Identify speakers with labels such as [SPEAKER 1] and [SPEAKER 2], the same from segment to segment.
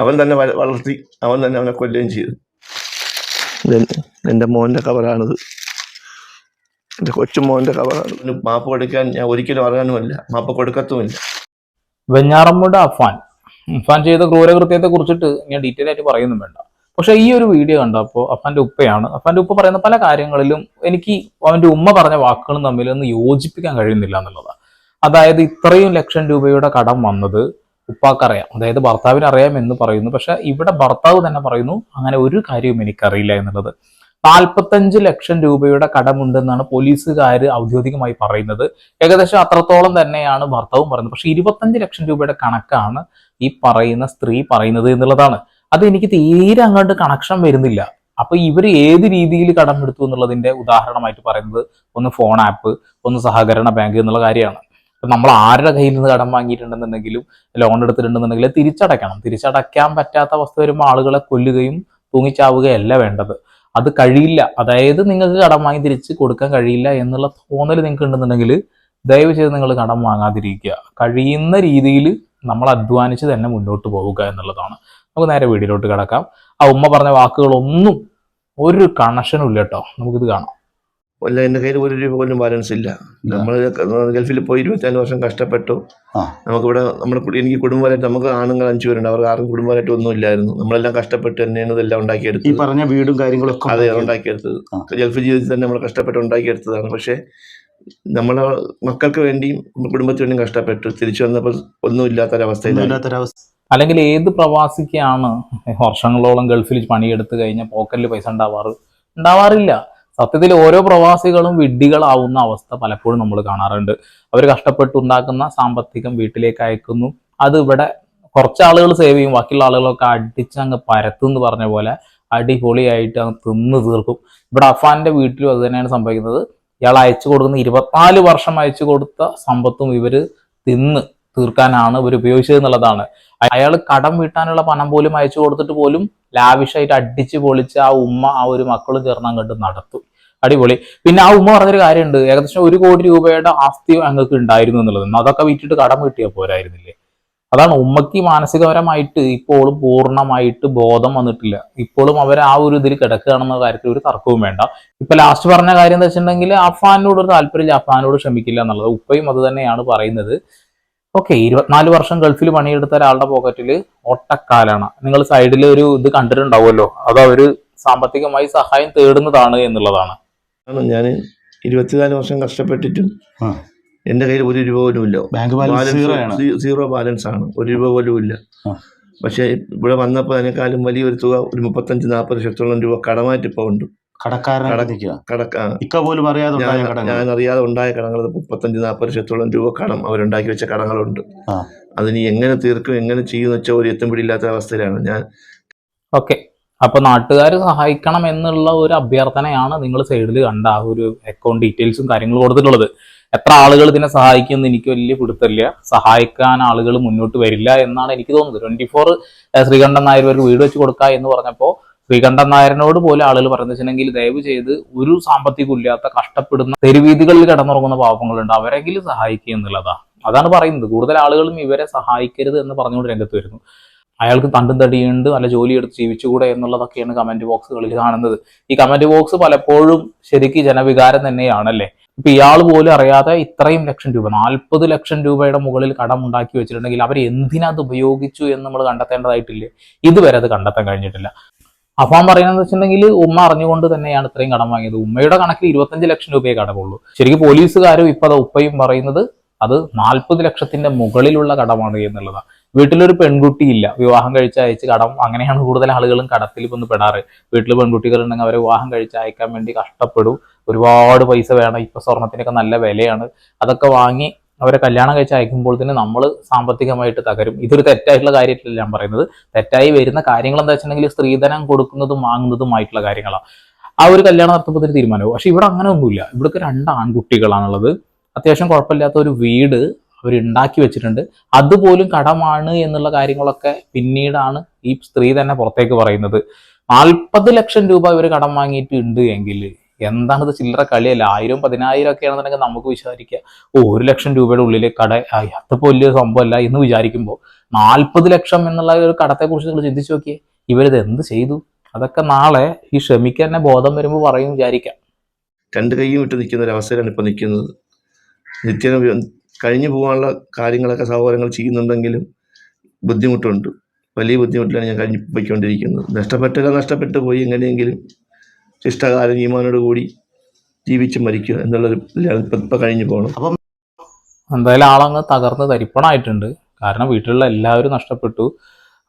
[SPEAKER 1] അവൻ തന്നെ വളർത്തി അവൻ തന്നെ അവനെ കൊല്ലുകയും ചെയ്തു. എന്റെ എന്റെ മോന്റെ കവറാണിത് എന്റെ കൊച്ചുമോന്റെ കവറാണ്. മാപ്പ് കൊടുക്കാൻ ഞാൻ ഒരിക്കലും അറിയാനുമില്ല മാപ്പ് കൊടുക്കത്തുമില്ല.
[SPEAKER 2] വെഞ്ഞാറമ്മൂട് അഫാൻ അഫാൻ ചെയ്ത ക്രൂരകൃത്യത്തെ കുറിച്ചിട്ട് ഞാൻ ഡീറ്റെയിൽ ആയിട്ട് പറയുന്നും വേണ്ട. പക്ഷെ ഈ ഒരു വീഡിയോ കണ്ടപ്പോൾ അഫാന്റെ ഉപ്പയാണ്. അഫാന്റെ ഉപ്പ പറയുന്ന പല കാര്യങ്ങളിലും എനിക്ക് അവന്റെ ഉമ്മ പറഞ്ഞ വാക്കുകളും തമ്മിൽ ഒന്ന് യോജിപ്പിക്കാൻ കഴിയുന്നില്ല എന്നുള്ളതാണ്. അതായത് ഇത്രയും ലക്ഷം രൂപയുടെ കടം വന്നത് ഉപ്പാക്കറിയാം. അതായത് ഭർത്താവിന് അറിയാം എന്ന് പറയുന്നു. പക്ഷെ ഇവിടെ ഭർത്താവ് തന്നെ പറയുന്നു അങ്ങനെ ഒരു കാര്യവും എനിക്കറിയില്ല എന്നുള്ളത്. നാൽപ്പത്തഞ്ച് ലക്ഷം രൂപയുടെ കടമുണ്ടെന്നാണ് പോലീസുകാർ ഔദ്യോഗികമായി പറയുന്നത്. ഏകദേശം അത്രത്തോളം തന്നെയാണ് ഭർത്താവും പറയുന്നത്. പക്ഷെ ഇരുപത്തഞ്ച് ലക്ഷം രൂപയുടെ കണക്കാണ് ഈ പറയുന്ന സ്ത്രീ പറയുന്നത് എന്നുള്ളതാണ്. അത് എനിക്ക് തീരെ അങ്ങോട്ട് കണക്ഷൻ വരുന്നില്ല. അപ്പൊ ഇവർ ഏത് രീതിയിൽ കടമെടുത്തു എന്നുള്ളതിന്റെ ഉദാഹരണമായിട്ട് പറയുന്നത് ഒന്ന് ഫോൺ ആപ്പ് ഒന്ന് സഹകരണ ബാങ്ക് എന്നുള്ള കാര്യമാണ്. നമ്മൾ ആരുടെ കയ്യിൽ നിന്ന് കടം വാങ്ങിയിട്ടുണ്ടെന്നുണ്ടെങ്കിലും ലോൺ എടുത്തിട്ടുണ്ടെന്നുണ്ടെങ്കിൽ തിരിച്ചടയ്ക്കണം. തിരിച്ചടയ്ക്കാൻ പറ്റാത്ത അവസ്ഥ വരുമ്പോൾ ആളുകളെ കൊല്ലുകയും തൂങ്ങിച്ചാവുകയല്ല വേണ്ടത്. അത് കഴിയില്ല. അതായത് നിങ്ങൾക്ക് കടം വാങ്ങി തിരിച്ച് കൊടുക്കാൻ കഴിയില്ല എന്നുള്ള തോന്നൽ നിങ്ങൾക്ക് ഉണ്ടെന്നുണ്ടെങ്കിൽ ദയവ് ചെയ്ത് നിങ്ങൾ കടം വാങ്ങാതിരിക്കുക. കഴിയുന്ന രീതിയിൽ നമ്മൾ അധ്വാനിച്ച് തന്നെ മുന്നോട്ട് പോവുക എന്നുള്ളതാണ്. നമുക്ക് നേരെ വീടിലോട്ട് കിടക്കാം. ആ ഉമ്മ പറഞ്ഞ വാക്കുകളൊന്നും ഒരു കണക്ഷനും ഇല്ല കേട്ടോ. നമുക്കിത് കാണാം.
[SPEAKER 1] അല്ല എന്റെ കയ്യിൽ ഒരു രൂപ പോലും ബാലൻസ് ഇല്ല. നമ്മൾ ഗൾഫിൽ പോയി ഇരുപത്തിനാല് വർഷം കഷ്ടപ്പെട്ടു. നമുക്കിവിടെ നമ്മുടെ എനിക്ക് കുടുംബമായിട്ട് നമുക്ക് ആണുങ്ങൾ അഞ്ചു പേരുണ്ട്. അവർക്ക് ആർക്കും കുടുംബമായിട്ട് ഒന്നും ഇല്ലായിരുന്നു നമ്മളെല്ലാം കഷ്ടപ്പെട്ട് തന്നെയാണ് ഇതെല്ലാം
[SPEAKER 3] ഈ
[SPEAKER 1] ഉണ്ടാക്കിയെടുത്തത്
[SPEAKER 3] പറഞ്ഞ വീടും കാര്യങ്ങളൊക്കെ
[SPEAKER 1] അതെ ഉണ്ടാക്കിയെടുത്തത്. ഗൾഫ് ജീവിതത്തിൽ തന്നെ നമ്മൾ കഷ്ടപ്പെട്ട് ഉണ്ടാക്കിയെടുത്തതാണ്. പക്ഷേ നമ്മളെ മക്കൾക്ക് വേണ്ടിയും കുടുംബത്തിന് വേണ്ടിയും കഷ്ടപ്പെട്ടു. തിരിച്ചു വന്നപ്പോൾ ഒന്നും ഇല്ലാത്തൊരവസ്ഥയിലായി
[SPEAKER 3] ഒന്നുമില്ലാത്തൊരവസ്ഥ.
[SPEAKER 2] അല്ലെങ്കിൽ ഏത് പ്രവാസിക്കാണ് വർഷങ്ങളോളം ഗൾഫിൽ പണിയെടുത്ത് കഴിഞ്ഞാൽ പോക്കറ്റിൽ പൈസ ഉണ്ടാവാറ്? ഉണ്ടാവാറില്ല. സത്യത്തിൽ ഓരോ പ്രവാസികളും വിഡ്ഢികളാവുന്ന അവസ്ഥ പലപ്പോഴും നമ്മൾ കാണാറുണ്ട്. അവർ കഷ്ടപ്പെട്ടുണ്ടാക്കുന്ന സാമ്പത്തികം വീട്ടിലേക്ക് അയക്കുന്നു. അത് ഇവിടെ കുറച്ച് ആളുകൾ സേവ് ചെയ്യും. ബാക്കിയുള്ള ആളുകളൊക്കെ അടിച്ചങ്ങ് പരത്തും എന്ന് പറഞ്ഞ പോലെ അടിപൊളിയായിട്ട് അങ്ങ് തിന്ന് തീർക്കും. ഇവിടെ അഫാന്റെ വീട്ടിലും അത് തന്നെയാണ് സംഭവിക്കുന്നത്. ഇയാൾ അയച്ചു കൊടുക്കുന്ന ഇരുപത്തിനാല് വർഷം അയച്ചു കൊടുത്ത സമ്പത്തും ഇവർ തിന്ന് തീർക്കാനാണ് ഇവർ ഉപയോഗിച്ചത് എന്നുള്ളതാണ്. അയാൾ കടം വീട്ടാനുള്ള പണം പോലും അയച്ചു കൊടുത്തിട്ട് പോലും ലാവിഷായിട്ട് അടിച്ച് പൊളിച്ച് ആ ഉമ്മ ആ ഒരു മക്കളും ചേർന്ന് അങ്ങോട്ട് നടത്തും. അടിപൊളി. പിന്നെ ആ ഉമ്മ പറഞ്ഞൊരു കാര്യമുണ്ട്. ഏകദേശം ഒരു കോടി രൂപയുടെ ആസ്തി ഞങ്ങൾക്ക് ഉണ്ടായിരുന്നു എന്നുള്ളത്. അതൊക്കെ വിറ്റിട്ട് കടം കിട്ടിയാൽ പോരായിരുന്നില്ലേ? അതാണ് ഉമ്മയ്ക്ക് മാനസികപരമായിട്ട് ഇപ്പോഴും പൂർണമായിട്ട് ബോധം വന്നിട്ടില്ല. ഇപ്പോഴും അവർ ആ ഒരു ഇതിൽ കിടക്കുകയാണെന്ന കാര്യത്തിൽ ഒരു തർക്കവും വേണ്ട. ഇപ്പൊ ലാസ്റ്റ് പറഞ്ഞ കാര്യം എന്താ വെച്ചിട്ടുണ്ടെങ്കിൽ അഫാനോട് ഒരു താല്പര്യമില്ല. അഫാനോട് ക്ഷമിക്കില്ല എന്നുള്ളത്. ഉപ്പയും അത് തന്നെയാണ് പറയുന്നത്. ഓക്കെ ഇരുപത്തിനാല് വർഷം ഗൾഫിൽ പണിയെടുത്ത ഒരാളുടെ പോക്കറ്റിൽ ഒട്ടക്കാലാണ്. നിങ്ങൾ സൈഡിൽ ഒരു ഇത് കണ്ടിട്ടുണ്ടാവുമല്ലോ. അത് അവർ സാമ്പത്തികമായി സഹായം തേടുന്നതാണ് എന്നുള്ളതാണ്.
[SPEAKER 1] കാരണം ഞാൻ ഇരുപത്തിനാല് വർഷം കഷ്ടപ്പെട്ടിട്ടും. എന്റെ കയ്യിൽ ഒരു രൂപ പോലും ഇല്ല.
[SPEAKER 3] ബാങ്ക് ബാലൻസ് സീറോ ആണ്.
[SPEAKER 1] സീറോ ബാലൻസ് ആണ്. ഒരു രൂപ പോലും ഇല്ല. പക്ഷെ ഇവിടെ വന്നപ്പോൾ അതിനേക്കാളും വലിയൊരു തുക ഒരു മുപ്പത്തഞ്ച് നാൽപ്പത് ലക്ഷത്തോളം രൂപ കടമായിട്ട് ഇപ്പോൾ ഉണ്ട്. ഞാൻ
[SPEAKER 3] കടങ്ങൾ
[SPEAKER 1] ഞാൻ അറിയാതെ ഉണ്ടായ കടങ്ങൾ. മുപ്പത്തഞ്ച് നാൽപ്പത് ലക്ഷത്തോളം രൂപ കടം അവരുണ്ടാക്കി വെച്ച കടങ്ങളുണ്ട്.
[SPEAKER 3] അതിനി
[SPEAKER 1] അതിന് എങ്ങനെ തീർക്കും എങ്ങനെ ചെയ്യുമെന്ന് വെച്ചാൽ ഒരു എത്തും പിടിയില്ലാത്ത അവസ്ഥയിലാണ്. ഞാൻ
[SPEAKER 2] ഓക്കെ. അപ്പൊ നാട്ടുകാർ സഹായിക്കണം എന്നുള്ള ഒരു അഭ്യർത്ഥനയാണ് നിങ്ങൾ സൈഡിൽ കണ്ട ആ ഒരു അക്കൗണ്ട് ഡീറ്റെയിൽസും കാര്യങ്ങളും കൊടുത്തിട്ടുള്ളത്. എത്ര ആളുകൾ ഇതിനെ സഹായിക്കുമെന്ന് എനിക്ക് വലിയ പിടുത്തമില്ല. സഹായിക്കാൻ ആളുകൾ മുന്നോട്ട് വരില്ല എന്നാണ് എനിക്ക് തോന്നുന്നത്. ട്വന്റി ഫോർ ശ്രീകണ്ഠൻ നായർ ഒരു വീട് വെച്ച് കൊടുക്കുക എന്ന് പറഞ്ഞപ്പോൾ ശ്രീകണ്ഠൻ നായരനോട് പോലെ ആളുകൾ പറഞ്ഞു വെച്ചിട്ടുണ്ടെങ്കിൽ ദയവ് ചെയ്ത് ഒരു സാമ്പത്തികം ഇല്ലാത്ത കഷ്ടപ്പെടുന്ന തെരുവീതികളിൽ കിടന്നുറങ്ങുന്ന പാവങ്ങളുണ്ട് അവരെങ്കിലും സഹായിക്കുക എന്നുള്ളതാണ് അതാണ് പറയുന്നത്. കൂടുതൽ ആളുകളും ഇവരെ സഹായിക്കരുത് എന്ന് പറഞ്ഞുകൊണ്ട് രംഗത്ത് വരുന്നു. അയാൾക്ക് തണ്ടും തടിയുണ്ട് നല്ല ജോലി എടുത്ത് ജീവിച്ചുകൂടെ എന്നുള്ളതൊക്കെയാണ് കമന്റ് ബോക്സുകളിൽ കാണുന്നത്. ഈ കമന്റ് ബോക്സ് പലപ്പോഴും ശരിക്കും ജനവികാരം തന്നെയാണല്ലേ? ഇപ്പൊ ഇയാൾ പോലും അറിയാതെ ഇത്രയും ലക്ഷം രൂപ നാൽപ്പത് ലക്ഷം രൂപയുടെ മുകളിൽ കടം ഉണ്ടാക്കി വെച്ചിട്ടുണ്ടെങ്കിൽ അവർ എന്തിനത് ഉപയോഗിച്ചു എന്ന് നമ്മൾ കണ്ടെത്തേണ്ടതായിട്ടില്ലേ? ഇതുവരെ അത് കണ്ടെത്താൻ കഴിഞ്ഞിട്ടില്ല. അപ്പം പറയുന്നത് വെച്ചിട്ടുണ്ടെങ്കിൽ ഉമ്മ അറിഞ്ഞുകൊണ്ട് തന്നെയാണ് ഇത്രയും കടം വാങ്ങിയത്. ഉമ്മയുടെ കണക്കിൽ ഇരുപത്തഞ്ച് ലക്ഷം രൂപയെ കടമുള്ളൂ ശരിക്കും പോലീസുകാരും ഇപ്പൊ അത് ഉപ്പയും പറയുന്നത് അത് നാൽപ്പത് ലക്ഷത്തിന്റെ മുകളിലുള്ള കടമാണ് എന്നുള്ളതാണ്. വീട്ടിലൊരു പെൺകുട്ടി ഇല്ല. വിവാഹം കഴിച്ച് അയച്ച് കടം അങ്ങനെയാണ് കൂടുതൽ ആളുകളും കടത്തിൽ വന്ന് പെടാറ്. വീട്ടിൽ പെൺകുട്ടികൾ ഉണ്ടെങ്കിൽ അവരെ വിവാഹം കഴിച്ച് അയക്കാൻ വേണ്ടി കഷ്ടപ്പെടും. ഒരുപാട് പൈസ വേണം. ഇപ്പൊ സ്വർണത്തിനൊക്കെ നല്ല വിലയാണ്. അതൊക്കെ വാങ്ങി അവരെ കല്യാണം കഴിച്ച് അയക്കുമ്പോൾ തന്നെ നമ്മൾ സാമ്പത്തികമായിട്ട് തകരും. ഇതൊരു തെറ്റായിട്ടുള്ള കാര്യത്തിലല്ല ഞാൻ പറയുന്നത്. തെറ്റായി വരുന്ന കാര്യങ്ങൾ എന്താ വെച്ചിട്ടുണ്ടെങ്കിൽ സ്ത്രീധനം കൊടുക്കുന്നതും വാങ്ങുന്നതുമായിട്ടുള്ള കാര്യങ്ങളാണ് ആ ഒരു കല്യാണം നടത്തുമ്പോൾ തീരുമാനവും പക്ഷെ ഇവിടെ അങ്ങനെ ഒന്നുമില്ല ഇവിടേക്ക് രണ്ട് ആൺകുട്ടികളാണുള്ളത്. അത്യാവശ്യം കുഴപ്പമില്ലാത്ത ഒരു വീട് അവർ ഉണ്ടാക്കി വെച്ചിട്ടുണ്ട്. അതുപോലും കടമാണ് എന്നുള്ള കാര്യങ്ങളൊക്കെ പിന്നീടാണ് ഈ സ്ത്രീ തന്നെ പുറത്തേക്ക് പറയുന്നത്. നാൽപ്പത് ലക്ഷം രൂപ ഇവർ കടം വാങ്ങിയിട്ടുണ്ട് എങ്കിൽ എന്താണിത് ചില്ലറ കളിയല്ല? ആയിരം പതിനായിരം ഒക്കെ ആണെന്നുണ്ടെങ്കിൽ നമുക്ക് വിചാരിക്കുക ഓ ഒരു ലക്ഷം രൂപയുടെ ഉള്ളിൽ കട ആയി, അത്രപ്പോ വലിയ സംഭവമല്ല എന്ന് വിചാരിക്കുമ്പോൾ നാൽപ്പത് ലക്ഷം എന്നുള്ള ഒരു കടത്തെ കുറിച്ച് നിങ്ങൾ ചിന്തിച്ചു നോക്കിയേ ഇവരിത് എന്ത് ചെയ്തു? അതൊക്കെ നാളെ ഈ ക്ഷമിക്കാൻ തന്നെ ബോധം വരുമ്പോൾ പറയും വിചാരിക്കാം.
[SPEAKER 1] രണ്ട് കൈയും ഇട്ട് നിൽക്കുന്ന ഒരു അവസ്ഥയാണ് ഇപ്പോൾ നിൽക്കുന്നത്. നിത്യേന വി- കഴിഞ്ഞു പോകാനുള്ള കാര്യങ്ങളൊക്കെ സഹോദരങ്ങൾ ചെയ്യുന്നുണ്ടെങ്കിലും ബുദ്ധിമുട്ടുണ്ട്. വലിയ ബുദ്ധിമുട്ടിലാണ് ഞാൻ കഴിഞ്ഞു പോയിക്കൊണ്ടിരിക്കുന്നത്. നഷ്ടപ്പെട്ടൊക്കെ നഷ്ടപ്പെട്ടു പോയി എങ്ങനെയെങ്കിലും ശിഷ്ടകാല നിയമാനോട് കൂടി ജീവിച്ച് മരിക്കുക എന്നുള്ളൊരു ഇപ്പം കഴിഞ്ഞു പോകണം അപ്പം
[SPEAKER 2] എന്തായാലും ആളങ്ങ് തകർന്ന് തരിപ്പണായിട്ടുണ്ട്. കാരണം വീട്ടിലുള്ള എല്ലാവരും നഷ്ടപ്പെട്ടു.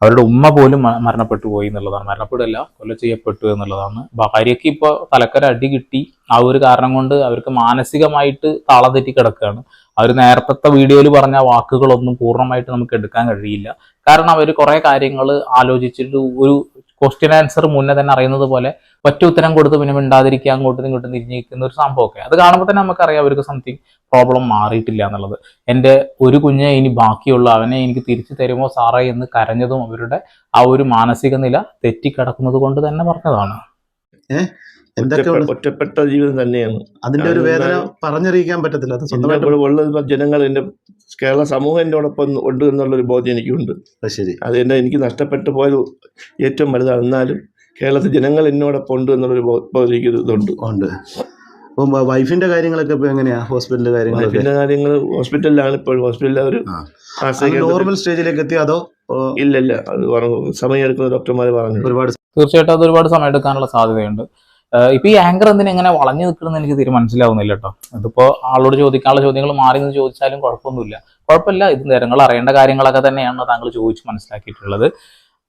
[SPEAKER 2] അവരുടെ ഉമ്മ പോലും മരണപ്പെട്ടു പോയി എന്നുള്ളതാണ്. മരണപ്പെടില്ല കൊല ചെയ്യപ്പെട്ടു എന്നുള്ളതാണ്. ഭാര്യയ്ക്ക് ഇപ്പോൾ തലക്കര അടി കിട്ടി. ആ ഒരു കാരണം കൊണ്ട് അവർക്ക് മാനസികമായിട്ട് താളം തെറ്റി കിടക്കുകയാണ് അവർ നേരത്തെ വീഡിയോയിൽ പറഞ്ഞ വാക്കുകളൊന്നും പൂർണമായിട്ട് നമുക്ക് എടുക്കാൻ കഴിയില്ല. കാരണം അവർ കുറെ കാര്യങ്ങൾ ആലോചിച്ചിട്ട് ഒരു ക്വസ്റ്റ്യൻ ആൻസർ മുന്നേ തന്നെ അറിയുന്നത് പോലെ ഒറ്റ ഉത്തരം കൊടുത്ത് പിന്നെ മിണ്ടാതിരിക്കുക അങ്ങോട്ടും ഇങ്ങോട്ടും തിരിഞ്ഞിരിക്കുന്ന ഒരു സംഭവമൊക്കെ. അത് കാണുമ്പോൾ തന്നെ നമുക്കറിയാം അവർക്ക് സംതിങ് പ്രോബ്ലം മാറിയിട്ടില്ല എന്നുള്ളത്. എന്റെ ഒരു കുഞ്ഞെ ഇനി ബാക്കിയുള്ള അവനെ എനിക്ക് തിരിച്ചു തരുമോ സാറേ എന്ന് കരഞ്ഞതും അവരുടെ ആ ഒരു മാനസിക നില തെറ്റിക്കിടക്കുന്നത് കൊണ്ട് തന്നെ പറഞ്ഞതാണ്.
[SPEAKER 1] ഒറ്റപ്പെട്ട ജീവിതം തന്നെയാണ്.
[SPEAKER 3] അതിന്റെ ഒരു വേദന പറഞ്ഞറിയിക്കാൻ പറ്റത്തില്ല. അത് സ്വന്തമായിട്ട്
[SPEAKER 1] ജനങ്ങൾ എന്റെ കേരള സമൂഹം എന്നോടൊപ്പം ഉണ്ട് എന്നുള്ളൊരു ബോധ്യം എനിക്കുണ്ട്.
[SPEAKER 3] ശരി.
[SPEAKER 1] അത് എന്നെ എനിക്ക് നഷ്ടപ്പെട്ടു പോയത് ഏറ്റവും വലുതാണ്. എന്നാലും കേരളത്തിൽ ജനങ്ങൾ എന്നോടൊപ്പം ഉണ്ട് എന്നുള്ളൊരു ബോധ്യം എനിക്ക് ഇതുണ്ട്.
[SPEAKER 3] ഉണ്ട്. അപ്പം വൈഫിന്റെ കാര്യങ്ങളൊക്കെ ഇപ്പൊ എങ്ങനെയാ? ഹോസ്പിറ്റലിലെ കാര്യങ്ങൾ
[SPEAKER 1] വൈഫിന്റെ കാര്യങ്ങൾ ഹോസ്പിറ്റലിലാണ് ഇപ്പോൾ. ഹോസ്പിറ്റലിൽ അവർ
[SPEAKER 3] നോർമൽ സ്റ്റേജിലേക്ക് എത്തി അതോ
[SPEAKER 1] ഇല്ല ഇല്ല. അത് സമയം എടുക്കുന്ന ഡോക്ടർമാർ പറഞ്ഞു
[SPEAKER 3] ഒരുപാട്
[SPEAKER 2] തീർച്ചയായിട്ടും അത് ഒരുപാട് സമയം എടുക്കാനുള്ള സാധ്യതയുണ്ട്. ഇപ്പൊ ഈ ആങ്കർ എന്തിനാ ഇങ്ങനെ വളഞ്ഞു നിൽക്കണം എനിക്ക് തീരെ മനസ്സിലാവുന്നില്ല കേട്ടോ അതിപ്പോ ആളോട് ചോദിക്കാനുള്ള ചോദ്യങ്ങൾ മാറി നിന്ന് ചോദിച്ചാലും കുഴപ്പമൊന്നുമില്ല. കുഴപ്പമില്ല ഇത് നിരങ്ങൾ അറിയേണ്ട കാര്യങ്ങളൊക്കെ തന്നെയാണ് താങ്കൾ ചോദിച്ച് മനസ്സിലാക്കിയിട്ടുള്ളത്.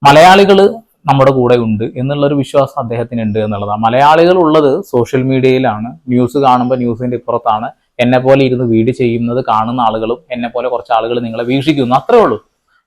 [SPEAKER 2] മലയാളികൾ നമ്മുടെ കൂടെ ഉണ്ട് എന്നുള്ളൊരു വിശ്വാസം അദ്ദേഹത്തിന് ഉണ്ട് എന്നുള്ളതാണ്. മലയാളികൾ ഉള്ളത് സോഷ്യൽ മീഡിയയിലാണ് ന്യൂസ് കാണുമ്പോൾ ന്യൂസിന്റെ ഇപ്പുറത്താണ് എന്നെ പോലെ ഇരുന്ന് വീട് ചെയ്യുന്നത് കാണുന്ന ആളുകളും എന്നെ പോലെ കുറച്ച് ആളുകൾ നിങ്ങളെ വീക്ഷിക്കുന്നു. അത്രേ ഉള്ളൂ.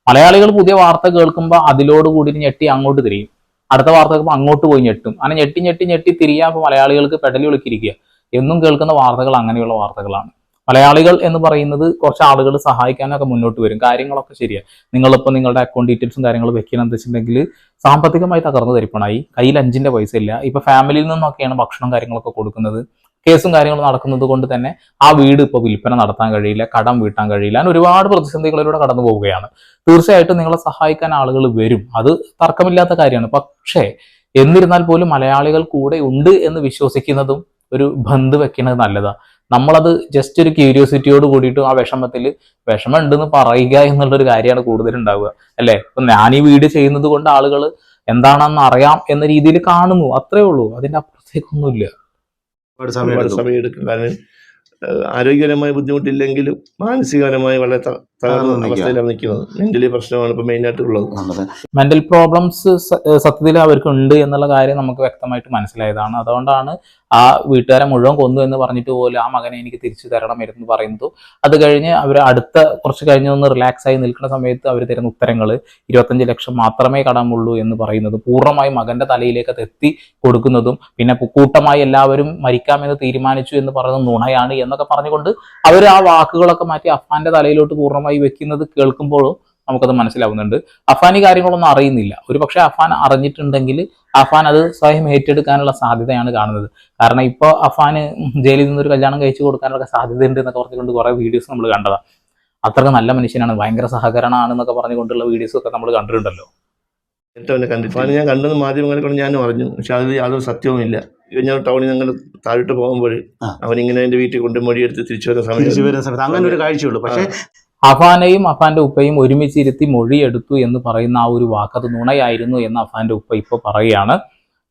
[SPEAKER 2] മലയാളികൾ പുതിയ വാർത്ത കേൾക്കുമ്പോൾ അതിലോട് കൂടി ഞെട്ടി അങ്ങോട്ട് തിരിയും. അടുത്ത വാർത്ത അങ്ങോട്ട് പോയി ഞെട്ടും. അങ്ങനെ ഞെട്ടി ഞെട്ടി ഞെട്ടി തിരിയാ ഇപ്പോൾ മലയാളികൾക്ക് പെടലി വിളിക്കിരിക്കുക. എന്നും കേൾക്കുന്ന വാർത്തകൾ അങ്ങനെയുള്ള വാർത്തകളാണ്. മലയാളികൾ എന്ന് പറയുന്നത് കുറച്ച് ആളുകൾ സഹായിക്കാനൊക്കെ മുന്നോട്ട് വരും. കാര്യങ്ങളൊക്കെ ശരിയാണ് നിങ്ങളിപ്പോൾ നിങ്ങളുടെ അക്കൗണ്ട് ഡീറ്റെയിൽസും കാര്യങ്ങളും വെക്കണം എന്ന് വെച്ചിട്ടുണ്ടെങ്കിൽ സാമ്പത്തികമായി തകർന്നു തരിപ്പണായി. കയ്യിൽ അഞ്ചിന്റെ പൈസ ഇല്ല. ഇപ്പൊ ഫാമിലിയിൽ നിന്നൊക്കെയാണ് ഭക്ഷണം കാര്യങ്ങളൊക്കെ കൊടുക്കുന്നത്. കേസും കാര്യങ്ങളും നടക്കുന്നത് കൊണ്ട് തന്നെ ആ വീട് ഇപ്പോൾ വിൽപ്പന നടത്താൻ കഴിയില്ല കടം വീട്ടാൻ കഴിയില്ല. അങ്ങനെ ഒരുപാട് പ്രതിസന്ധികളിലൂടെ കടന്നു പോവുകയാണ്. തീർച്ചയായിട്ടും നിങ്ങളെ സഹായിക്കാൻ ആളുകൾ വരും. അത് തർക്കമില്ലാത്ത കാര്യമാണ്. പക്ഷേ എന്നിരുന്നാൽ പോലും മലയാളികൾ കൂടെ ഉണ്ട് എന്ന് വിശ്വസിക്കുന്നതും ഒരു ബന്ധ് വെക്കുന്നത് നല്ലതാ. നമ്മളത് ജസ്റ്റ് ഒരു ക്യൂരിയോസിറ്റിയോട് കൂടിയിട്ട് ആ വിഷമത്തിൽ വിഷമം ഉണ്ടെന്ന് പറയുക എന്നുള്ളൊരു കാര്യമാണ് കൂടുതലുണ്ടാവുക. അല്ലെ? ഇപ്പൊ ഞാൻ ഈ വീഡിയോ ചെയ്യുന്നത് കൊണ്ട് ആളുകൾ എന്താണെന്ന് അറിയാം എന്ന രീതിയിൽ കാണുന്നു. അത്രേ ഉള്ളൂ. അതിന്റെ അപ്പുറത്തേക്കൊന്നുമില്ല
[SPEAKER 3] ഒരുപാട് സമയം എടുക്കും
[SPEAKER 1] കാരണം ആരോഗ്യപരമായ ബുദ്ധിമുട്ടില്ലെങ്കിലും മാനസികപരമായി വളരെ തകർന്ന അവസ്ഥയിലാണ് നിൽക്കുന്നത്. മെന്റലി പ്രശ്നമാണ് ഇപ്പൊ മെയിനായിട്ട് ഉള്ളത്.
[SPEAKER 2] മെന്റൽ പ്രോബ്ലംസ് സത്യത്തിൽ അവർക്ക് ഉണ്ട് എന്നുള്ള കാര്യം നമുക്ക് വ്യക്തമായിട്ട് മനസ്സിലായതാണ്. അതുകൊണ്ടാണ് ആ വീട്ടുകാരെ മുഴുവൻ കൊന്നു എന്ന് പറഞ്ഞിട്ട് പോലും ആ മകനെ എനിക്ക് തിരിച്ചു തരണം എന്ന് പറയുന്നതും. അത് കഴിഞ്ഞ് അവർ അടുത്ത കുറച്ച് കഴിഞ്ഞ് ഒന്ന് റിലാക്സ് ആയി നിൽക്കുന്ന സമയത്ത് അവർ തരുന്ന ഉത്തരങ്ങൾ ഇരുപത്തഞ്ച് ലക്ഷം മാത്രമേ കടമുള്ളൂ എന്ന് പറയുന്നത്. പൂർണമായി മകന്റെ തലയിലേക്ക് അത് എത്തി കൊടുക്കുന്നതും പിന്നെ കൂട്ടമായി എല്ലാവരും മരിക്കാമെന്ന് തീരുമാനിച്ചു എന്ന് പറയുന്നത് നുണയാണ് എന്നൊക്കെ പറഞ്ഞുകൊണ്ട് അവർ ആ വാക്കുകളൊക്കെ മാറ്റി അഫാന്റെ തലയിലോട്ട് പൂർണമായി വെക്കുന്നത് കേൾക്കുമ്പോഴും നമുക്കത് മനസ്സിലാവുന്നുണ്ട്. അഫാൻ ഈ കാര്യങ്ങളൊന്നും അറിയുന്നില്ല. ഒരു പക്ഷെ അഫാൻ അറിഞ്ഞിട്ടുണ്ടെങ്കിൽ അഫാൻ അത് സ്വയം ഏറ്റെടുക്കാനുള്ള സാധ്യതയാണ് കാണുന്നത്. കാരണം ഇപ്പോൾ അഫാന് ജയിലിൽ നിന്നൊരു കല്യാണം കഴിച്ചു കൊടുക്കാനുള്ള സാധ്യത ഉണ്ട് എന്നൊക്കെ പറഞ്ഞുകൊണ്ട് കുറേ വീഡിയോസ് നമ്മൾ കണ്ടതാണ് അത്രയ്ക്ക് നല്ല മനുഷ്യനാണ്. ഭയങ്കര സഹകരണമാണ് എന്നൊക്കെ പറഞ്ഞുകൊണ്ടുള്ള വീഡിയോസ് ഒക്കെ നമ്മൾ കണ്ടിട്ടുണ്ടല്ലോ.
[SPEAKER 1] നേരത്തെ അവനെ കണ്ടിട്ട് അവനെ ഞാൻ കണ്ടത് മാധ്യമങ്ങളെ കൊണ്ട് ഞാനും അറിഞ്ഞു. പക്ഷെ അതിൽ യാതൊരു സത്യവുമില്ല. ഞാൻ ടൗണിൽ ഞങ്ങൾ താഴോട്ട് പോകുമ്പോൾ
[SPEAKER 3] അവൻ
[SPEAKER 1] അവനിങ്ങനെ എന്റെ വീട്ടിൽ കൊണ്ട് മൊഴിയെടുത്ത് തിരിച്ചു വരുന്ന
[SPEAKER 3] തിരിച്ചു
[SPEAKER 1] സമയത്ത്
[SPEAKER 3] വരുന്ന സമയത്ത് അങ്ങനെ ഒരു കാഴ്ചയുള്ളൂ. പക്ഷേ
[SPEAKER 2] അഫാനെയും അഫാന്റെ ഉപ്പയും ഒരുമിച്ചിരുത്തി മൊഴിയെടുത്തു എന്ന് പറയുന്ന ആ ഒരു വാക്ക് അത് നുണയായിരുന്നു എന്ന് അഫാന്റെ ഉപ്പ ഇപ്പോൾ പറയുകയാണ്.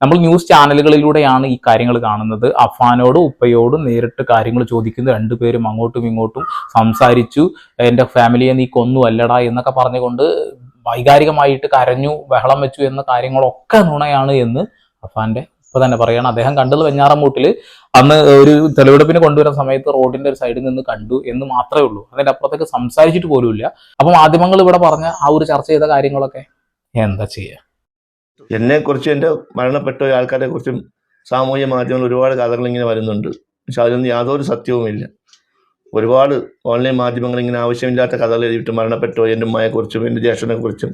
[SPEAKER 2] നമ്മൾ ന്യൂസ് ചാനലുകളിലൂടെയാണ് ഈ കാര്യങ്ങൾ കാണുന്നത്. അഫാനോടും ഉപ്പയോടും നേരിട്ട് കാര്യങ്ങൾ ചോദിക്കുന്നു. രണ്ടുപേരും അങ്ങോട്ടും ഇങ്ങോട്ടും സംസാരിച്ചു. എന്റെ ഫാമിലിയെ നീ കൊന്നു അല്ലടാ എന്നൊക്കെ പറഞ്ഞുകൊണ്ട് വൈകാരികമായിട്ട് കരഞ്ഞു ബഹളം വെച്ചു എന്ന കാര്യങ്ങളൊക്കെ നുണയാണ് എന്ന് അഫാന്റെ ഇപ്പൊ തന്നെ പറയാണ്. അദ്ദേഹം കണ്ടത് വെഞ്ഞാറമൂട്ടിൽ അന്ന് ഒരു തെളിവെടുപ്പിന് കൊണ്ടുവരുന്ന സമയത്ത് റോഡിന്റെ ഒരു സൈഡിൽ നിന്ന് കണ്ടു എന്ന് മാത്രമേ ഉള്ളൂ. അതിന്റെ അപ്പുറത്തേക്ക് സംസാരിച്ചിട്ട് പോലുമില്ല. അപ്പൊ മാധ്യമങ്ങൾ ഇവിടെ പറഞ്ഞ ആ ഒരു ചർച്ച ചെയ്ത കാര്യങ്ങളൊക്കെ എന്താ ചെയ്യുക
[SPEAKER 1] എന്നെ കുറിച്ച് എന്റെ മരണപ്പെട്ട ആൾക്കാരെ കുറിച്ചും സാമൂഹ്യ മാധ്യമങ്ങൾ ഒരുപാട് കഥകൾ ഇങ്ങനെ വരുന്നുണ്ട്. പക്ഷെ അതിലൊന്നും യാതൊരു സത്യവുമില്ല. ഒരുപാട് ഓൺലൈൻ മാധ്യമങ്ങൾ ഇങ്ങനെ ആവശ്യമില്ലാത്ത കഥകൾ എഴുതിയിട്ട് മരണപ്പെട്ടോ എന്റെ ഉമ്മയെക്കുറിച്ചും എന്റെ ജ്യേഷ്ഠനെ കുറിച്ചും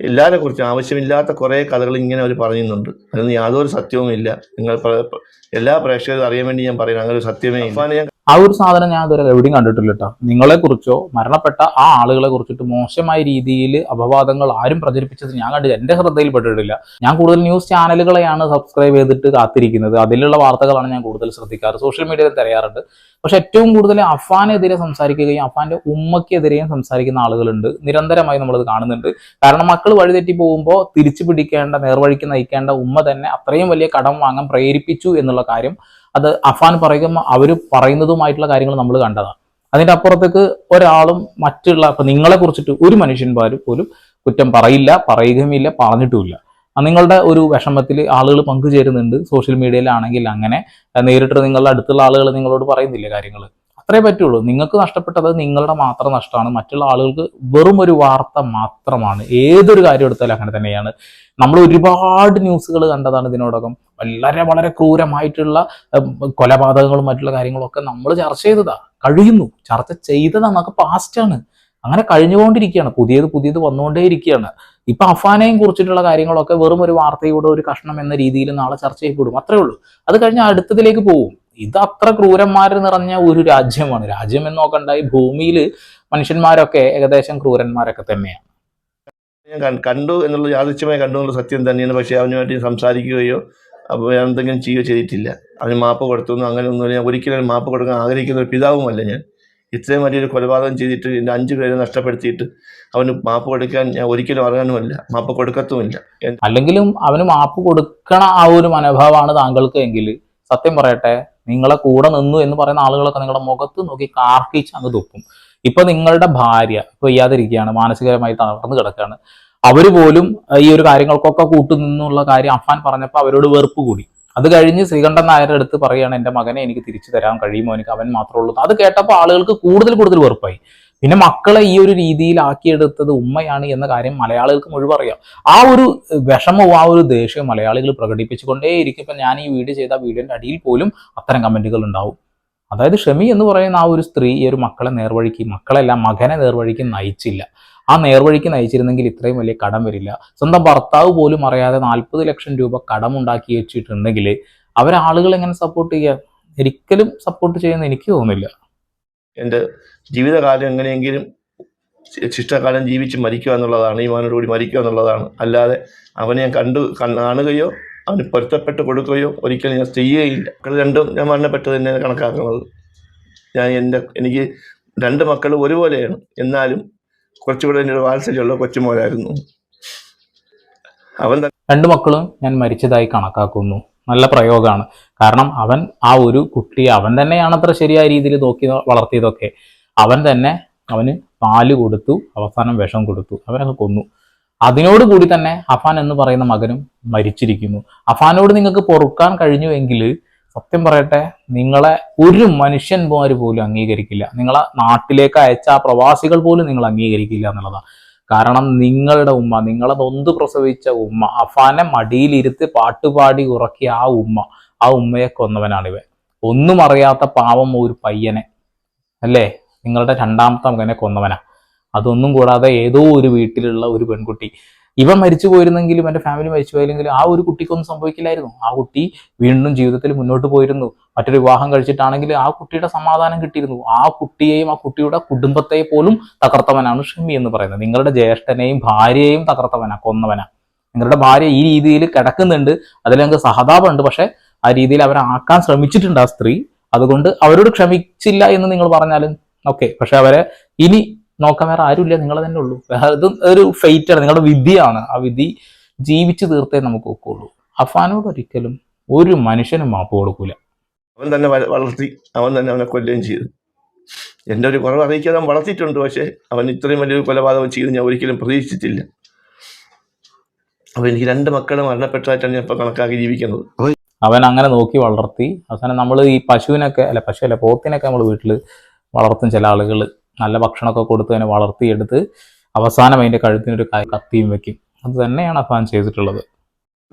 [SPEAKER 1] എല്ലാവരെ കുറിച്ചും ആവശ്യമില്ലാത്ത കുറേ കഥകൾ ഇങ്ങനെ അവർ പറയുന്നുണ്ട്. അതിന് യാതൊരു സത്യവുമില്ല. നിങ്ങൾ എല്ലാ പ്രേക്ഷകരും അറിയാൻ വേണ്ടി ഞാൻ പറയുന്നത് അങ്ങനെ ഒരു സത്യമേ. ഞാൻ
[SPEAKER 2] ആ ഒരു സാധനം ഞാൻ ഇതുവരെ എവിടെയും കണ്ടിട്ടില്ല കേട്ടോ നിങ്ങളെ കുറിച്ചോ മരണപ്പെട്ട ആ ആളുകളെ കുറിച്ചിട്ട് മോശമായ രീതിയിൽ അപവാദങ്ങൾ ആരും പ്രചരിപ്പിച്ചത് ഞാൻ കണ്ടില്ല. എന്റെ ശ്രദ്ധയിൽപ്പെട്ടിട്ടില്ല ഞാൻ കൂടുതൽ ന്യൂസ് ചാനലുകളെയാണ് സബ്സ്ക്രൈബ് ചെയ്തിട്ട് കാത്തിരിക്കുന്നത്. അതിലുള്ള വാർത്തകളാണ് ഞാൻ കൂടുതൽ ശ്രദ്ധിക്കാറ്. സോഷ്യൽ മീഡിയയിൽ തിരയാറുണ്ട്. പക്ഷെ ഏറ്റവും കൂടുതൽ അഫാനെതിരെ സംസാരിക്കുകയും അഫാന്റെ ഉമ്മക്കെതിരെയും സംസാരിക്കുന്ന ആളുകളുണ്ട്. നിരന്തരമായി നമ്മളത് കാണുന്നുണ്ട്. കാരണം മക്കൾ വഴിതെറ്റി പോകുമ്പോൾ തിരിച്ചു പിടിക്കേണ്ട നേർവഴിക്ക് നയിക്കേണ്ട ഉമ്മ തന്നെ അത്രയും വലിയ കടം വാങ്ങാൻ പ്രേരിപ്പിച്ചു എന്നുള്ള കാര്യം അത് അഫാൻ പറയുമ്പോൾ അവർ പറയുന്നതുമായിട്ടുള്ള കാര്യങ്ങൾ നമ്മൾ കണ്ടതാണ്. അതിന്റെ അപ്പുറത്തേക്ക് ഒരാളും മറ്റുള്ള അപ്പം നിങ്ങളെ കുറിച്ചിട്ട് ഒരു മനുഷ്യന്മാരും പോലും കുറ്റം പറയില്ല പറയുകയുമില്ല പറഞ്ഞിട്ടുമില്ല. നിങ്ങളുടെ ഒരു വിഷമത്തിൽ ആളുകൾ പങ്കുചേരുന്നുണ്ട് സോഷ്യൽ മീഡിയയിലാണെങ്കിൽ അങ്ങനെ നേരിട്ട് നിങ്ങളുടെ അടുത്തുള്ള ആളുകൾ നിങ്ങളോട് പറയുന്നില്ല കാര്യങ്ങൾ അത്രേ പറ്റുള്ളൂ. നിങ്ങൾക്ക് നഷ്ടപ്പെട്ടത് നിങ്ങളുടെ മാത്രം നഷ്ടമാണ്. മറ്റുള്ള ആളുകൾക്ക് വെറും ഒരു വാർത്ത മാത്രമാണ്. ഏതൊരു കാര്യം എടുത്താലും അങ്ങനെ തന്നെയാണ്. നമ്മൾ ഒരുപാട് ന്യൂസുകൾ കണ്ടതാണ് ഇതിനോടകം. വളരെ വളരെ ക്രൂരമായിട്ടുള്ള കൊലപാതകങ്ങളും മറ്റുള്ള കാര്യങ്ങളും ഒക്കെ നമ്മൾ ചർച്ച ചെയ്തതാ. കഴിയുന്നു. ചർച്ച ചെയ്തത്. നമുക്ക് പാസ്റ്റാണ് അങ്ങനെ കഴിഞ്ഞുകൊണ്ടിരിക്കുകയാണ്. പുതിയത് പുതിയത് വന്നുകൊണ്ടേ ഇരിക്കുകയാണ് ഇപ്പൊ അഫാനെയും കുറിച്ചിട്ടുള്ള കാര്യങ്ങളൊക്കെ വെറും ഒരു വാർത്തയുടെ ഒരു കഷ്ണം എന്ന രീതിയിൽ നാളെ ചർച്ച ചെയ്യപ്പെടും. അത്രേ ഉള്ളൂ. അത് കഴിഞ്ഞ് അടുത്തതിലേക്ക് പോകും ഇത് അത്ര ക്രൂരന്മാർ നിറഞ്ഞ ഒരു രാജ്യമാണ്. രാജ്യം എന്ന് നോക്കണ്ട ഈ ഭൂമിയിൽ മനുഷ്യന്മാരൊക്കെ ഏകദേശം ക്രൂരന്മാരൊക്കെ തന്നെയാണ്.
[SPEAKER 1] ഞാൻ കണ്ടു എന്നുള്ള യാദൃച്ഛമായി കണ്ടു എന്നുള്ള സത്യം തന്നെയാണ്. പക്ഷെ അവനുമായിട്ട് സംസാരിക്കുകയോ അപ്പോൾ ഞാൻ എന്തെങ്കിലും ചെയ്യുകയോ ചെയ്തിട്ടില്ല. അവന് മാപ്പ് കൊടുത്തു. അങ്ങനെ ഒന്നുമില്ല. ഞാൻ ഒരിക്കലും മാപ്പ് കൊടുക്കാൻ ആഗ്രഹിക്കുന്ന ഒരു പിതാവുമല്ല ഞാൻ. ഇത്രയും വലിയൊരു കൊലപാതകം ചെയ്തിട്ട് എന്റെ അഞ്ച് പേരെ നഷ്ടപ്പെടുത്തിയിട്ട് അവന് മാപ്പ് കൊടുക്കാൻ ഞാൻ ഒരിക്കലും അറിയാനുമില്ല മാപ്പ് കൊടുക്കത്തുമില്ല.
[SPEAKER 2] അല്ലെങ്കിലും അവന് മാപ്പ് കൊടുക്കണ ആ ഒരു മനോഭാവമാണ് താങ്കൾക്ക് എങ്കിൽ സത്യം പറയട്ടെ നിങ്ങളെ കൂടെ നിന്നു എന്ന് പറയുന്ന ആളുകളൊക്കെ നിങ്ങളുടെ മുഖത്ത് നോക്കി കാർക്കിച്ച് അങ്ങ് തുപ്പും. ഇപ്പൊ നിങ്ങളുടെ ഭാര്യ ഇപ്പൊ വയ്യാതിരിക്കുകയാണ് മാനസികമായി തളർന്നു കിടക്കുകയാണ്. അവർ പോലും ഈ ഒരു കാര്യങ്ങൾക്കൊക്കെ കൂട്ടുനിന്നുള്ള കാര്യം അഫാൻ പറഞ്ഞപ്പോൾ അവരോട് വെറുപ്പ് കൂടി. അത് കഴിഞ്ഞ് ശ്രീകണ്ഠൻ നായരുടെ അടുത്ത് പറയുകയാണ് എന്റെ മകനെ എനിക്ക് തിരിച്ചു തരാൻ കഴിയുമോ? എനിക്ക് അവൻ മാത്രമേ ഉള്ളൂ. അത് കേട്ടപ്പോൾ ആളുകൾക്ക് കൂടുതൽ കൂടുതൽ വെറുപ്പായി. പിന്നെ മക്കളെ ഈ ഒരു രീതിയിൽ ആക്കിയെടുത്തത് ഉമ്മയാണ് എന്ന കാര്യം മലയാളികൾക്ക് മുഴുവൻ അറിയാം. ആ ഒരു വിഷമവും ആ ഒരു ദേഷ്യം മലയാളികൾ പ്രകടിപ്പിച്ചുകൊണ്ടേയിരിക്കും. ഇപ്പം ഞാൻ ഈ വീഡിയോ ചെയ്ത വീഡിയോന്റെ അടിയിൽ പോലും അത്തരം കമന്റുകൾ ഉണ്ടാവും. അതായത് ഷമി എന്ന് പറയുന്ന ആ ഒരു സ്ത്രീ ഈ ഒരു മക്കളെ നേർവഴിക്ക് മക്കളെല്ലാം മകനെ നേർവഴിക്ക് നയിച്ചില്ല. ആ നേർവഴിക്ക് നയിച്ചിരുന്നെങ്കിൽ ഇത്രയും വലിയ കടം വരില്ല. സ്വന്തം ഭർത്താവ് പോലും അറിയാതെ നാൽപ്പത് ലക്ഷം രൂപ കടം ഉണ്ടാക്കി വെച്ചിട്ടുണ്ടെങ്കിൽ അവരെ ആളുകൾ എങ്ങനെ സപ്പോർട്ട് ചെയ്യുക ഒരിക്കലും സപ്പോർട്ട് ചെയ്യുന്ന എനിക്ക് തോന്നുന്നില്ല.
[SPEAKER 1] എന്റെ ജീവിതകാലം എങ്ങനെയെങ്കിലും ശിഷ്ടകാലം ജീവിച്ച് മരിക്കുക എന്നുള്ളതാണ് ഈ കൂടി മരിക്കുക എന്നുള്ളതാണ്. അല്ലാതെ അവനെ ഞാൻ കണ്ടു കാണുകയോ അവന് പൊരുത്തപ്പെട്ട് കൊടുക്കുകയോ ഒരിക്കലും ഞാൻ ചെയ്യുകയില്ല. മക്കൾ രണ്ടും ഞാൻ മരണപ്പെട്ടത് തന്നെ കണക്കാക്കുന്നത്. ഞാൻ എന്റെ എനിക്ക് രണ്ട് മക്കൾ ഒരുപോലെയാണ്. എന്നാലും കുറച്ചുകൂടെ എന്നോട് വാത്സല്യമുള്ള കൊച്ചുമോനായിരുന്നു. അവൻ
[SPEAKER 2] രണ്ടു മക്കളും ഞാൻ മരിച്ചതായി കണക്കാക്കുന്നു. നല്ല പ്രയോഗമാണ്. കാരണം അവൻ ആ ഒരു കുട്ടിയെ അവൻ തന്നെയാണ് അത്ര ശരിയായ രീതിയിൽ നോക്കി വളർത്തിയതൊക്കെ. അവൻ തന്നെ അവന് പാൽ കൊടുത്തു അവസാനം വിഷം കൊടുത്തു അവനൊക്കെ കൊന്നു. അതിനോട് കൂടി തന്നെ അഫാൻ എന്ന് പറയുന്ന മകനും മരിച്ചിരിക്കുന്നു. അഫാനോട് നിങ്ങൾക്ക് പൊറുക്കാൻ കഴിഞ്ഞു എങ്കിൽ സത്യം പറയട്ടെ നിങ്ങളെ ഒരു മനുഷ്യന്മാർ പോലും അംഗീകരിക്കില്ല. നിങ്ങളെ നാട്ടിലേക്ക് അയച്ച ആ പ്രവാസികൾ പോലും നിങ്ങൾ അംഗീകരിക്കില്ല എന്നുള്ളതാണ്. കാരണം നിങ്ങളുടെ ഉമ്മ നിങ്ങളെ നൊന്ത് പ്രസവിച്ച ഉമ്മ അഫാനെ മടിയിലിരുത്തി പാട്ടുപാടി ഉറക്കിയ ആ ഉമ്മ ആ ഉമ്മയെ കൊന്നവനാണിവൻ. ഒന്നും അറിയാത്ത പാവം ഒരു പയ്യനെ അല്ലേ? നിങ്ങളുടെ രണ്ടാമത്തെ മകനെ കൊന്നവനാ. അതൊന്നും കൂടാതെ ഏതോ ഒരു വീട്ടിലുള്ള ഒരു പെൺകുട്ടി ഇവൻ മരിച്ചു പോയിരുന്നെങ്കിലും എന്റെ ഫാമിലി മരിച്ചു പോയില്ലെങ്കിലും ആ ഒരു കുട്ടിക്കൊന്നും സംഭവിക്കില്ലായിരുന്നു. ആ കുട്ടി വീണ്ടും ജീവിതത്തിൽ മുന്നോട്ട് പോയിരുന്നു. മറ്റൊരു വിവാഹം കഴിച്ചിട്ടാണെങ്കിൽ ആ കുട്ടിയുടെ സമാധാനം കിട്ടിയിരുന്നു. ആ കുട്ടിയെയും ആ കുട്ടിയുടെ കുടുംബത്തെ പോലും തകർത്തവനാണ് ഷമി എന്ന് പറയുന്നത്. നിങ്ങളുടെ ജ്യേഷ്ഠനെയും ഭാര്യയെയും തകർത്തവനാ കൊന്നവനാ. നിങ്ങളുടെ ഭാര്യ ഈ രീതിയിൽ കിടക്കുന്നുണ്ട് അതിൽ ഞങ്ങൾക്ക് സഹതാപമുണ്ട് പക്ഷെ ആ രീതിയിൽ അവരാക്കാൻ ശ്രമിച്ചിട്ടുണ്ട് ആ സ്ത്രീ. അതുകൊണ്ട് അവരോട് ക്ഷമിച്ചില്ല എന്ന് നിങ്ങൾ പറഞ്ഞാലും ഓക്കെ. പക്ഷെ അവരെ ഇനി നോക്കാൻ വേറെ ആരുമില്ല നിങ്ങൾ തന്നെ ഉള്ളൂ. വേറെ ഇത് ഒരു ഫെയ്റ്റാണ് നിങ്ങളുടെ വിധിയാണ്. ആ വിധി ജീവിച്ചു തീർത്തേ നമുക്ക് ഒക്കുള്ളൂ. അഫാനോട് ഒരിക്കലും ഒരു മനുഷ്യനും മാപ്പ് കൊടുക്കൂല.
[SPEAKER 1] അവൻ തന്നെ വളർത്തി അവൻ തന്നെ അവനെ കൊല്ലുകയും ചെയ്തു. എന്റെ ഒരു കുറവ് അറിയിക്കാതെ അവൻ വളർത്തിയിട്ടുണ്ട് പക്ഷേ അവൻ ഇത്രയും വലിയൊരു കൊലപാതകം ചെയ്ത് ഞാൻ ഒരിക്കലും പ്രതീക്ഷിച്ചിട്ടില്ല. അപ്പോൾ എനിക്ക് രണ്ട് മക്കളെ മരണപ്പെട്ടതായിട്ടാണ് ഞാൻ ഇപ്പോൾ കണക്കാക്കി ജീവിക്കുന്നത്.
[SPEAKER 2] അവൻ അങ്ങനെ നോക്കി വളർത്തി. അവസാനം നമ്മൾ ഈ പശുവിനൊക്കെ അല്ല പശു അല്ല പോത്തിനൊക്കെ നമ്മൾ വീട്ടിൽ വളർത്തും ചില ആളുകൾ നല്ല ഭക്ഷണമൊക്കെ കൊടുത്ത് അതിനെ വളർത്തിയെടുത്ത് അവസാനം അതിന്റെ കഴുത്തിനൊരു കത്തിയും വെക്കും. അത് തന്നെയാണ് അഫാൻ ചെയ്തിട്ടുള്ളത്.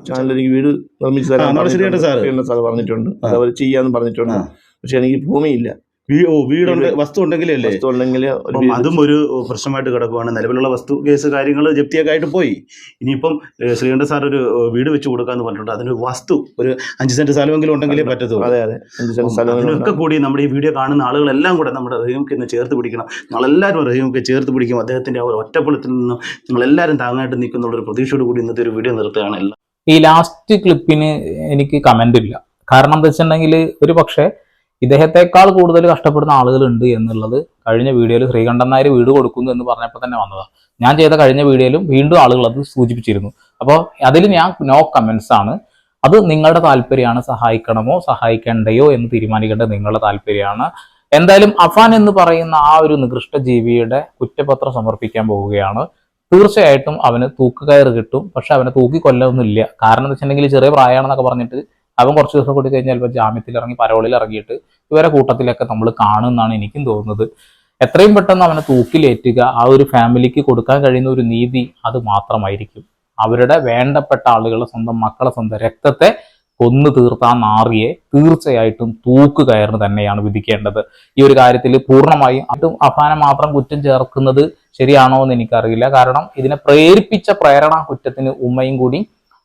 [SPEAKER 1] ചാനൽ എനിക്ക് വീട് നിർമ്മിച്ചു
[SPEAKER 3] തരാം
[SPEAKER 1] തരാൻ. പറഞ്ഞിട്ടുണ്ട്. അത് അവർ ചെയ്യാന്ന് പറഞ്ഞിട്ടുണ്ട്. പക്ഷെ എനിക്ക് ഭൂമിയില്ല.
[SPEAKER 3] ഓ വീടുണ്ട് വസ്തു ഉണ്ടെങ്കിലേ അല്ലേ?
[SPEAKER 1] വസ്തു ഉണ്ടെങ്കിൽ ഒരു
[SPEAKER 3] അതും ഒരു പ്രശ്നമായിട്ട് കിടക്കുവാണ്. നിലവിലുള്ള വസ്തു കേസ് കാര്യങ്ങൾ ജപ്തിയൊക്കെ ആയിട്ട് പോയി. ഇനിയിപ്പം ശ്രീകണ്ഠ സാർ ഒരു വീട് വെച്ച് കൊടുക്കാന്ന് പറഞ്ഞിട്ടുണ്ട്. അതിന് വസ്തു ഒരു അഞ്ച് സെന്റ് സ്ഥലമെങ്കിലും ഉണ്ടെങ്കിലേ പറ്റത്തുള്ളൂ.
[SPEAKER 1] അതെ അതെ. അഞ്ച് സെന്റ്
[SPEAKER 3] കൂടി നമ്മുടെ ഈ വീഡിയോ കാണുന്ന ആളുകളെല്ലാം കൂടെ നമ്മുടെ റഹീംക്ക് ഇന്ന് ചേർത്ത് പിടിക്കണം. നമ്മളെല്ലാവരും റഹീംക്ക് ചേർത്ത് പിടിക്കും. അദ്ദേഹത്തിന്റെ ആ ഒരു ഒറ്റപ്പുളത്തിൽ നിന്നും നിങ്ങളെല്ലാവരും താങ്ങായിട്ട് നിൽക്കുന്നുള്ള ഒരു പ്രതീക്ഷയോട് കൂടി ഇന്നത്തെ ഒരു വീഡിയോ നിർത്തുകയാണ് എല്ലാം.
[SPEAKER 2] ഈ ലാസ്റ്റ് ക്ലിപ്പിന് എനിക്ക് കമന്റ് ഇല്ല. കാരണം എന്താ വെച്ചിട്ടുണ്ടെങ്കിൽ ഒരു പക്ഷേ ഇദ്ദേഹത്തെക്കാൾ കൂടുതൽ കഷ്ടപ്പെടുന്ന ആളുകളുണ്ട് എന്നുള്ളത് കഴിഞ്ഞ വീഡിയോയിൽ ശ്രീകണ്ഠൻ നായർ വീട് കൊടുക്കുന്നു എന്ന് പറഞ്ഞപ്പോൾ തന്നെ വന്നതാണ് ഞാൻ ചെയ്ത കഴിഞ്ഞ വീഡിയോയിലും വീണ്ടും ആളുകൾ അത് സൂചിപ്പിച്ചിരുന്നു. അപ്പോൾ അതിൽ ഞാൻ നോ കമൻസ് ആണ്. അത് നിങ്ങളുടെ താല്പര്യമാണ് സഹായിക്കണമോ സഹായിക്കണ്ടയോ എന്ന് തീരുമാനിക്കേണ്ടത് നിങ്ങളുടെ താല്പര്യമാണ്. എന്തായാലും അഫാൻ എന്ന് പറയുന്ന ആ ഒരു നികൃഷ്ട ജീവിയുടെ കുറ്റപത്രം സമർപ്പിക്കാൻ പോവുകയാണ്. തീർച്ചയായിട്ടും അവന് തൂക്കുകയറ് കിട്ടും. പക്ഷെ അവനെ തൂക്കി കൊല്ലൊന്നുമില്ല കാരണം എന്ന് വെച്ചിട്ടുണ്ടെങ്കിൽ ചെറിയ പ്രായമാണെന്നൊക്കെ പറഞ്ഞിട്ട് അവൻ കുറച്ച് ദിവസം കൂടി കഴിഞ്ഞാൽ ചിലപ്പോൾ ജാമ്യത്തിൽ ഇറങ്ങി പരോളിൽ ഇറങ്ങിയിട്ട് ഇവരെ കൂട്ടത്തിലൊക്കെ നമ്മൾ കാണുമെന്നാണ് എനിക്കും തോന്നുന്നത്. എത്രയും പെട്ടെന്ന് അവനെ തൂക്കിലേറ്റുക ആ ഒരു ഫാമിലിക്ക് കൊടുക്കാൻ കഴിയുന്ന ഒരു നീതി അത് മാത്രമായിരിക്കും. അവരുടെ വേണ്ടപ്പെട്ട ആളുകളെ സ്വന്തം മക്കളെ സ്വന്തം രക്തത്തെ കൊന്നു തീർത്ത നാറിയെ തീർച്ചയായിട്ടും തൂക്ക് കയറിന് തന്നെയാണ് വിധിക്കേണ്ടത്. ഈ ഒരു കാര്യത്തിൽ പൂർണമായും അതും അഫാനെ മാത്രം കുറ്റം ചേർക്കുന്നത് ശരിയാണോ എന്ന് എനിക്കറിയില്ല. കാരണം ഇതിനെ പ്രേരിപ്പിച്ച പ്രേരണ കുറ്റത്തിന് ഉമ്മയും കൂടി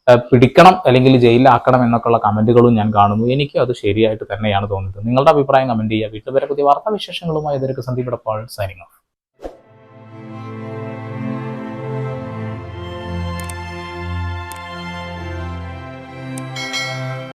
[SPEAKER 2] പിടിക്കണം അല്ലെങ്കിൽ ജയിലിലാക്കണം എന്നൊക്കെയുള്ള കമന്റുകളും ഞാൻ കാണുന്നു. എനിക്ക് അത് ശരിയായിട്ട് തന്നെയാണ് തോന്നുന്നത്. നിങ്ങളുടെ അഭിപ്രായം കമന്റ് ചെയ്യുക. വീട്ടിൽ വരെ പുതിയ വാർത്താവിശേഷങ്ങളുമായി ഇതിലേക്ക് സന്ദീപ് സൈനിങ്